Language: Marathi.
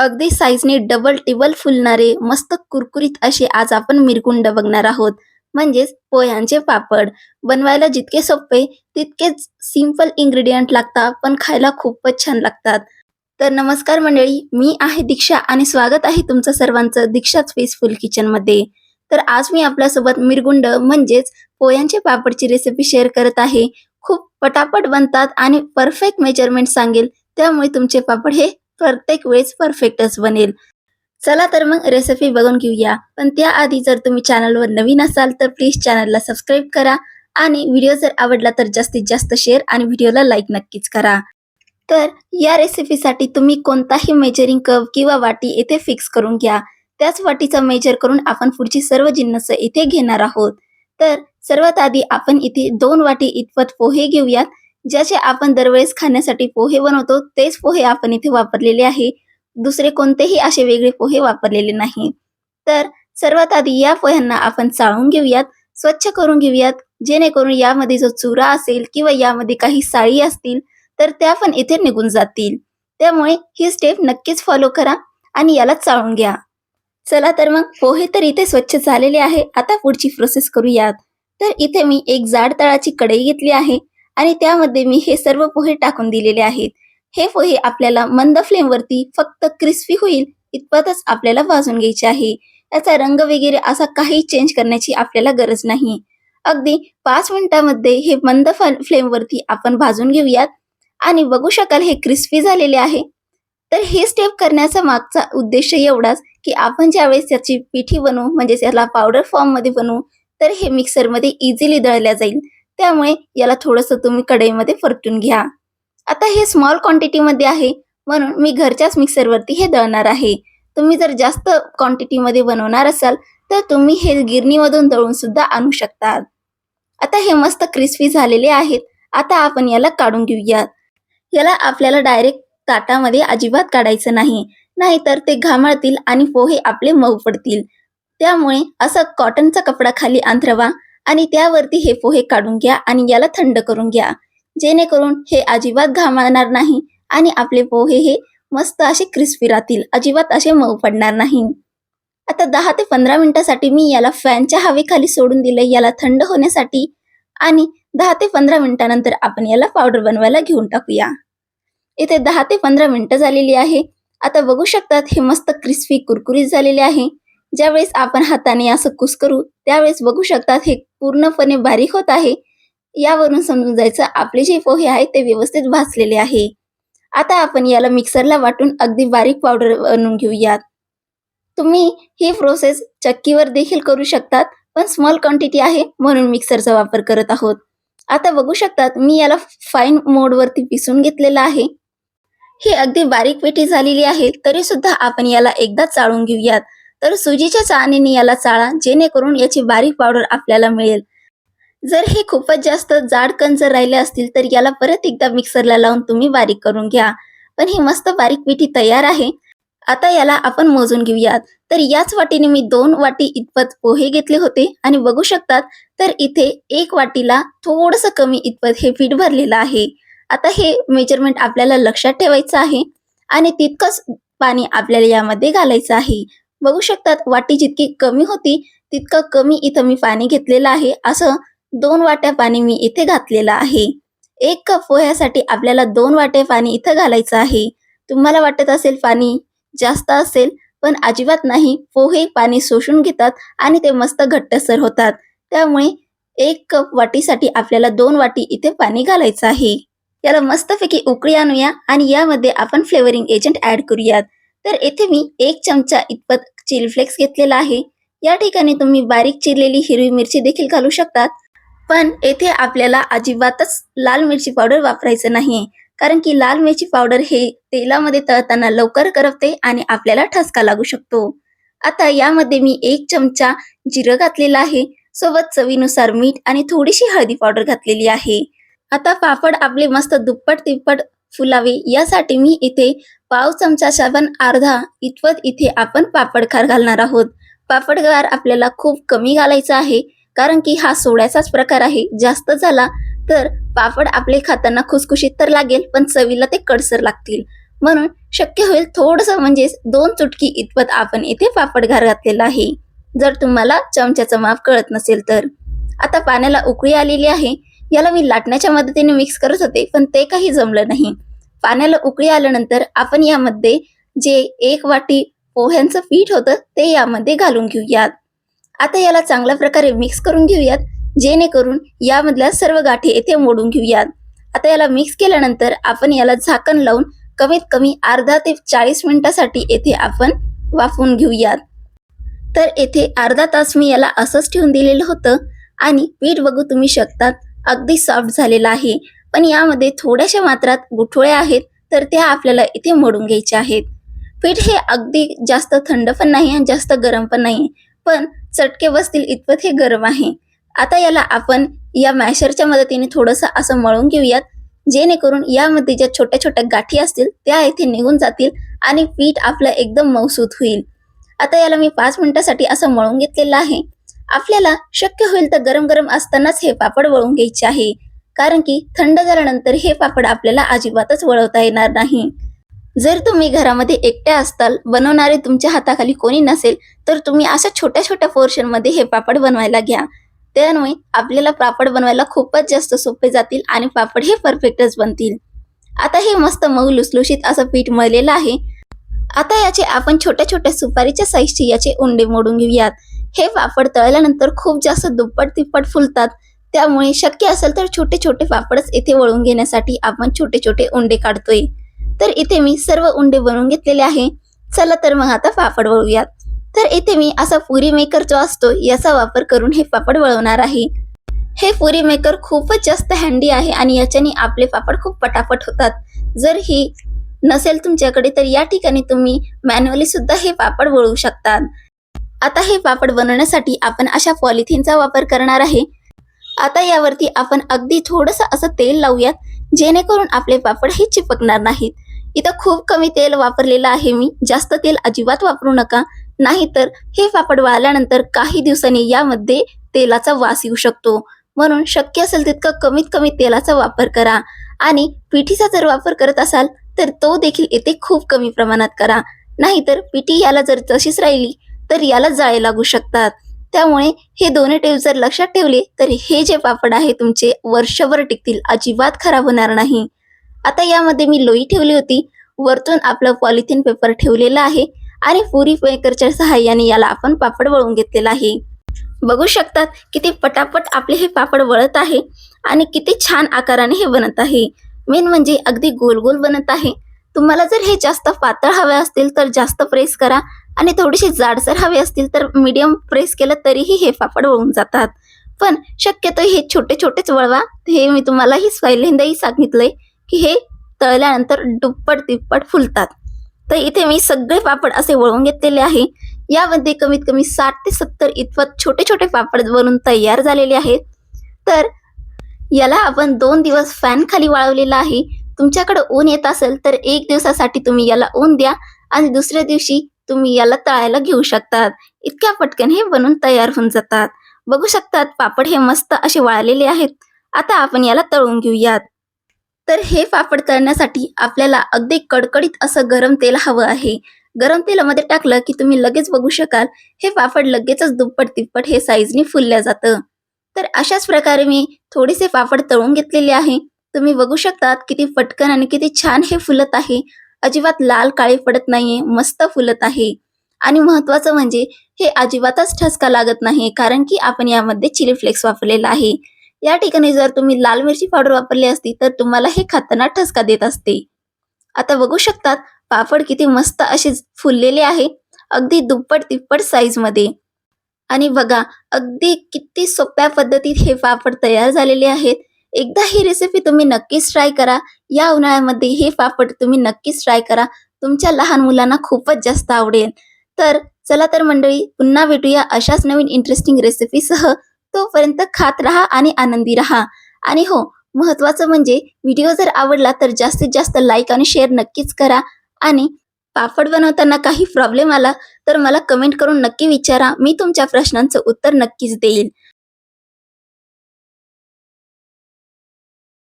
अगदी साईजने डबल टिबल फुलणारे मस्त कुरकुरीत असे आज आपण मिरकुंड बघणार आहोत. म्हणजेच पोह्यांचे पापड. बनवायला जितके सोपे तितकेच सिंपल इंग्रेडियंट लागतात पण खायला खूपच छान लागतात. तर नमस्कार मंडळी मी आहे दीक्षा आणि स्वागत आहे तुमचं सर्वांचं दीक्षाच फेसफुल किचनमध्ये. तर आज मी आपल्यासोबत मिरगुंड म्हणजेच पोह्यांचे पापडची रेसिपी शेअर करत आहे. खूप पटापट बनतात आणि परफेक्ट मेजरमेंट सांगेल त्यामुळे तुमचे पापड हे प्रत्येक वेळेस परफेक्टच बनेल. चला तर मग रेसिपी बघून घेऊया. पण त्याआधी जर तुम्ही चॅनलवर नवीन असाल तर प्लीज चॅनलला सबस्क्राईब करा आणि व्हिडिओ जर आवडला तर जास्तीत जास्त शेअर आणि व्हिडिओला लाईक नक्कीच करा. तर या रेसिपीसाठी तुम्ही कोणताही मेजरिंग कप किंवा वाटी येथे फिक्स करून घ्या. त्याच वाटीचा मेजर करून आपण पुढची सर्व जिन्नस इथे घेणार आहोत. तर सर्वात आधी आपण इथे दोन वाटी इतपत पोहे घेऊयात. ज्याचे आपण दरवेळेस खाण्यासाठी पोहे बनवतो तेच पोहे आपण इथे वापरलेले आहे. दुसरे कोणतेही असे वेगळे पोहे वापरलेले नाही. तर सर्वात आधी या पोह्यांना आपण चाळून घेऊयात स्वच्छ करून घेऊयात. जेणेकरून यामध्ये जो चुरा असेल किंवा यामध्ये काही साळी असतील तर त्या पण इथे निघून जातील. त्यामुळे ही स्टेप नक्कीच फॉलो करा आणि याला चाळून घ्या. चला तर मग पोहे तर इथे स्वच्छ झालेले आहे. आता पुढची प्रोसेस करूयात. तर इथे मी एक जाड तळाची कढई घेतली आहे. आणि त्यामध्ये मी हे सर्व पोहे टाकून दिलेले आहेत. हे पोहे आपल्याला मंद फ्लेमवरती फक्त क्रिस्पी होईल इतपतच आपल्याला भाजून घ्यायचे आहे. याचा रंग वगैरे असा काही चेंज करण्याची आपल्याला गरज नाही. अगदी पाच मिनिटांमध्ये हे मंद फ्लेमवरती आपण भाजून घेऊयात. आणि बघू शकाल हे क्रिस्पी झालेले आहे. तर हे स्टेप करण्याचा मागचा उद्देश एवढाच की आपण ज्यावेळेस त्याची पिठी बनवू म्हणजे त्याला पावडर फॉर्ममध्ये बनवू तर हे मिक्सरमध्ये इझिली दळल्या जाईल. त्यामुळे याला थोडंसं तुम्ही कढईमध्ये परतून घ्या. आता हे स्मॉल क्वांटिटीमध्ये आहे म्हणून मी घरच्याच मिक्सरवरती हे दळणार आहे. तुम्ही जर जास्त क्वांटिटीमध्ये बनवणार असाल तर तुम्ही हे गिरणीमधून दळून सुद्धा आणू शकतात. आता हे मस्त क्रिस्पी झालेले आहेत. आता आपण याला काढून घेऊयात. याला आपल्याला डायरेक्ट ताटामध्ये अजिबात काढायचं नाही. नाहीतर ते घामळतील आणि पोहे आपले मऊ पडतील. त्यामुळे असं कॉटनचा कपडा खाली अंथरवा आणि त्यावरती हे पोहे काढून घ्या आणि याला थंड करून घ्या. जेणेकरून हे अजिबात घामाणार नाही आणि आपले पोहे हे मस्त असे क्रिस्पी राहतील. अजिबात असे मऊ पडणार नाही. आता दहा ते पंधरा मिनिटासाठी मी याला फॅनच्या हवेखाली सोडून दिले याला थंड होण्यासाठी आणि दहा ते पंधरा मिनिटानंतर आपण याला पावडर बनवायला घेऊन टाकूया. इथे दहा ते पंधरा मिनिटं झालेली आहे. आता बघू शकतात हे मस्त क्रिस्पी कुरकुरीत झालेले आहे. ज्यावेळेस आपण हाताने असं कुस करू त्यावेळेस बघू शकतात हे पूर्णपणे बारीक होत आहे. यावरून समजून जायचं आपले जे पोहे आहे ते व्यवस्थित भाजलेले आहे. आता आपण याला मिक्सरला वाटून अगदी बारीक पावडर बनवून घेऊयात. तुम्ही ही प्रोसेस चक्कीवर देखील करू शकतात पण स्मॉल क्वांटिटी आहे म्हणून मिक्सरचा वापर करत आहोत. आता बघू शकतात मी याला फाईन मोडवरती पिसून घेतलेलं आहे. ही अगदी बारीक पेटी झालेली आहे तरी सुद्धा आपण याला एकदा चाळून घेऊयात. तर सुजीच्या चाळणीने याला चाळा जेणेकरून याची बारीक पावडर आपल्याला मिळेल. जर हे खूपच जास्त जाड कण जर राहिले असतील तर याला परत एकदा मिक्सरला लावून तुम्ही बारीक करून घ्या. पण ही मस्त बारीक पिठी तयार आहे. आता याला आपण मोजून घेऊयात. तर याच वाटीने मी दोन वाटी इतपत पोहे घेतले होते. आणि बघू शकतात तर इथे एक वाटीला थोडस कमी इतपत हे पीठ भरलेलं आहे. आता हे मेजरमेंट आपल्याला लक्षात ठेवायचं आहे. आणि तितकंच पाणी आपल्याला यामध्ये घालायचं आहे. बघू शकतात वाटी जितकी कमी होती तितकं कमी इथं मी पाणी घेतलेलं आहे. असं दोन वाट्या पाणी मी इथे घातलेलं आहे. एक कप पोह्यासाठी आपल्याला दोन वाट्या पाणी इथं घालायचं आहे. तुम्हाला वाटत असेल पाणी जास्त असेल पण अजिबात नाही. पोहे पाणी शोषून घेतात आणि ते मस्त घट्टसर होतात. त्यामुळे एक कप वाटीसाठी आपल्याला दोन वाटी इथे पाणी घालायचं आहे. याला मस्तपैकी उकळी आणूया आणि यामध्ये आपण फ्लेवरिंग एजंट ऍड करूयात. तर येथे मी एक चमचा इतपत चिली फ्लेक्स घेतलेला आहे. या ठिकाणी तुम्ही बारीक चिरलेली हिरवी मिरची देखील घालू शकतात. पण येथे आपल्याला अजिबातच लाल मिरची पावडर वापरायचं नाहीये. कारण की लाल मिरची पावडर हे तेलामध्ये तळताना लवकर करपते आणि आपल्याला ठसका लागू शकतो. आता यामध्ये मी एक चमचा जिरं घातलेला आहे. सोबत चवीनुसार मीठ आणि थोडीशी हळदी पावडर घातलेली आहे. आता पापड आपले मस्त दुप्पट तिप्पट फुलावे. यासाठी मी इथे पाव चमचा साबण अर्धा इतपत इथे आपण पापडखार घालणार आहोत. पापडगार आपल्याला खूप कमी घालायचा आहे कारण की हा सोड्याचाच प्रकार आहे. जास्त झाला तर पापड आपले खाताना खुसखुशीत तर लागेल पण चवीला ते कडसर लागतील. म्हणून शक्य होईल थोडंसं म्हणजेच दोन चुटकी इतपत आपण इथे पापड घार घातलेला आहे. जर तुम्हाला चमच्याचं माप कळत नसेल तर. आता पाण्याला उकळी आलेली आहे. याला मी लाटण्याच्या मदतीने मिक्स करत होते पण ते काही जमलं नाही. पाण्याला उकळी आल्यानंतर आपण यामध्ये जे एक वाटी पोह्यांचं पीठ होतं ते यामध्ये घालून घेऊयात. आता याला चांगल्या प्रकारे मिक्स करून घेऊयात जेणेकरून यामधल्या सर्व गाठी येथे मोडून घेऊयात. आता याला मिक्स केल्यानंतर आपण याला झाकण लावून कमीत कमी अर्धा ते चाळीस मिनिटासाठी येथे आपण वाफवून घेऊयात. तर येथे अर्धा तास मी याला असंच ठेवून दिलेलं होतं आणि पीठ बघू तुम्ही शकतात अगदी सॉफ्ट झालेलं आहे. पण यामध्ये थोड्याशा मात्रात गुठोळ्या आहेत तर त्या आपल्याला इथे मोडून घ्यायच्या आहेत. पीठ हे अगदी जास्त थंड पण नाही आणि जास्त गरम पण नाही पण चटके बसतील इतपत हे गरम आहे. आता याला आपण या मॅशरच्या मदतीने थोडंसं असं मळून घेऊयात जेणेकरून यामध्ये ज्या छोट्या छोट्या गाठी असतील त्या इथे निघून जातील आणि पीठ आपलं एकदम मौसूद होईल. आता याला मी पाच मिनिटासाठी असं मळून घेतलेलं आहे. आपल्याला शक्य होईल तर गरम गरम असतानाच हे पापड वळून घ्यायचे आहे. कारण की थंड झाल्यानंतर हे पापड आपल्याला अजिबातच वळवता येणार नाही. जर तुम्ही घरामध्ये एकट्या असताल बनवणारे तुमच्या हाताखाली कोणी नसेल तर तुम्ही अशा छोट्या छोट्या पोर्शनमध्ये हे पापड बनवायला घ्या. त्यामुळे आपल्याला पापड बनवायला खूपच जास्त सोपे जातील आणि पापड हे परफेक्टच बनतील. आता हे मस्त मऊ लुसलुशीत असं पीठ मळलेलं आहे. आता याचे आपण छोट्या छोट्या सुपारीच्या साईजचे याचे उंडे मोडून घेऊयात. हे पापड तळल्यानंतर खूप जास्त दुप्पट तिप्पट फुलतात. त्यामुळे शक्य असेल तर छोटे छोटे पापडच इथे वळून घेण्यासाठी आपण छोटे छोटे उंडे काढतोय. तर इथे मी सर्व उंडे बनवून घेतलेले आहे. चला तर मग आता पापड वळूयात. तर इथे मी असा पुरी मेकर जो असतो याचा वापर करून हे पापड वळवणार आहे. हे पुरी मेकर खूपच जास्त हँडी आहे आणि याच्याने आपले पापड खूप पटापट होतात. जर ही नसेल तुमच्याकडे तर या ठिकाणी तुम्ही मॅन्युअली सुद्धा हे पापड वळवू शकतात आता हे पापड बनवण्यासाठी आपण अशा पॉलिथिनचा वापर करणार आहे. आता यावरती आपण अगदी थोडंसं असं तेल लावूयात जेणेकरून आपले पापड हे चिपकणार नाहीत. इथं खूप कमी तेल वापरलेलं आहे मी. जास्त तेल अजिबात वापरू नका. नाहीतर हे पापड वाळल्यानंतर काही दिवसांनी यामध्ये तेलाचा वास येऊ शकतो. म्हणून शक्य असेल तितकं कमीत कमी तेलाचा वापर करा. आणि पिठीचा जर वापर करत असाल तर तो देखील येथे खूप कमी प्रमाणात करा. नाहीतर पिठी याला जर तशीच राहिली तर याला जाळे लागू शकतात. त्यामुळे हे दोन्ही टेप जर लक्षात ठेवले तर हे जे पापड आहे तुमचे वर्षभर टिकतील. अजिबात खराब होणार नाही. आता यामध्ये मी लोई ठेवली होती. वरतून आपलं पॉलिथिन पेपर ठेवलेला आहे आणि पुरी मेकरच्या सहाय्याने याला आपण पापड वळून घेतलेला आहे. बघू शकतात किती पटापट आपले हे पापड वळत आहे आणि किती छान आकाराने हे बनत आहे. मेन म्हणजे अगदी गोल गोल बनत आहे. तुम्हाला जर हे जास्त पातळ हवे असतील तर जास्त प्रेस करा. आणि थोडेसे जाडसर हवे असतील तर मीडियम प्रेस केलं तरीही हे पापड वळून जातात. पण शक्यतो हे छोटे छोटेच वळवा. हे मी तुम्हाला ही पहिल्यांदाही सांगितलंय की हे तळल्यानंतर दुप्पट तिप्पट फुलतात. तर इथे मी सगळे पापड असे वळवून घेतलेले आहे. यामध्ये कमीत कमी साठ ते सत्तर इतपत छोटे छोटे पापड बनून तयार झालेले आहेत. तर याला आपण दोन दिवस फॅन खाली वाळवलेला आहे. तुमच्याकडे ऊन येत असेल तर एक दिवसासाठी तुम्ही याला ऊन द्या आणि दुसऱ्या दिवशी तुम्ही याला तळायला घेऊ शकतात. इतक्या पटकन हे बनून तयार होऊन जातात. बघू शकतात पापड हे मस्त असे वाळलेले आहेत. आता आपण याला तळून घेऊयात. तर हे पापड तळण्यासाठी आपल्याला अगदी कडकडीत असं गरम तेल हवं आहे. गरम तेलामध्ये टाकलं की तुम्ही लगेच बघू शकाल हे पापड लगेचच दुप्पट तिप्पट हे साईजने फुलल्या जातं. तर अशाच प्रकारे मी थोडेसे पापड तळून घेतलेले आहे. तुम्ही बघू शकतात किती पटकन आणि किती छान हे फुलत आहे. अजिबात लाल काळी पडत नाहीये मस्त फुलत आहे. आणि महत्वाचं म्हणजे हे अजिबातच ठसका लागत नाही कारण की आपण यामध्ये चिली फ्लेक्स वापरलेला आहे. या ठिकाणी जर तुम्ही लाल मिरची पावडर वापरली असती तर तुम्हाला हे खाताना ठसका देत असते. आता बघू शकतात पापड किती मस्त असे फुललेले आहे अगदी दुप्पट तिप्पट साईजमध्ये. आणि बघा अगदी किती सोप्या पद्धतीत हे पापड तयार झालेले आहेत. एकदा ही रेसिपी तुम्ही नक्कीच ट्राय करा. या उन्हाळ्यामध्ये हे पापड तुम्ही नक्कीच ट्राय करा. तुमच्या लहान मुलांना खूपच जास्त आवडेल. तर चला तर मंडळी पुन्हा भेटूया अशाच नवीन इंटरेस्टिंग रेसिपीसह तोपर्यंत खात राहा आणि आनंदी राहा. आणि हो महत्वाचं म्हणजे व्हिडिओ जर आवडला तर जास्तीत जास्त लाईक आणि शेअर नक्कीच करा. आणि पापड बनवताना काही प्रॉब्लेम आला तर मला कमेंट करून नक्की विचारा. मी तुमच्या प्रश्नांचं उत्तर नक्कीच देईल.